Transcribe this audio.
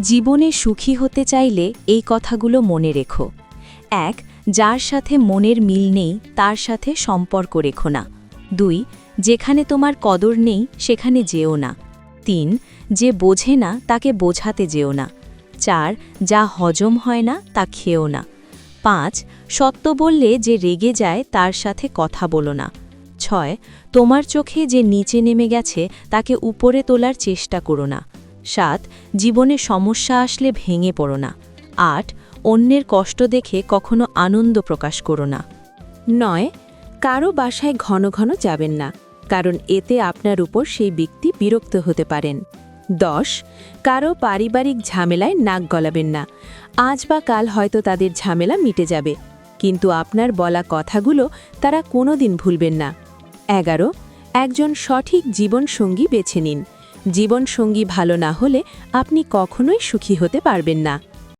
জীবনে সুখী হতে চাইলে এই কথাগুলো মনে রেখো। এক, যার সাথে মনের মিল নেই, তার সাথে সম্পর্ক রেখো না। দুই, যেখানে তোমার কদর নেই, সেখানে যেও না। তিন, যে বোঝে না, তাকে বোঝাতে যেও না। চার, যা হজম হয় না, তা খেও না। পাঁচ, সত্য বললে যে রেগে যায়, তার সাথে কথা বলো না। ছয়, তোমার চোখে যে নিচে নেমে গেছে, তাকে উপরে তোলার চেষ্টা করো না। সাত, জীবনে সমস্যা আসলে ভেঙে পড়ো না। আট, অন্যের কষ্ট দেখে কখনো আনন্দ প্রকাশ করো না। নয়, কারও বাসায় ঘন ঘন যাবেন না, কারণ এতে আপনার উপর সেই ব্যক্তি বিরক্ত হতে পারেন। দশ, কারও পারিবারিক ঝামেলায় নাক গলাবেন না। আজ বা কাল হয়তো তাদের ঝামেলা মিটে যাবে, কিন্তু আপনার বলা কথাগুলো তারা কোনোদিন ভুলবেন না। এগারো, একজন সঠিক জীবনসঙ্গী বেছে নিন। জীবনসঙ্গী ভালো না হলে আপনি কখনোই সুখী হতে পারবেন না।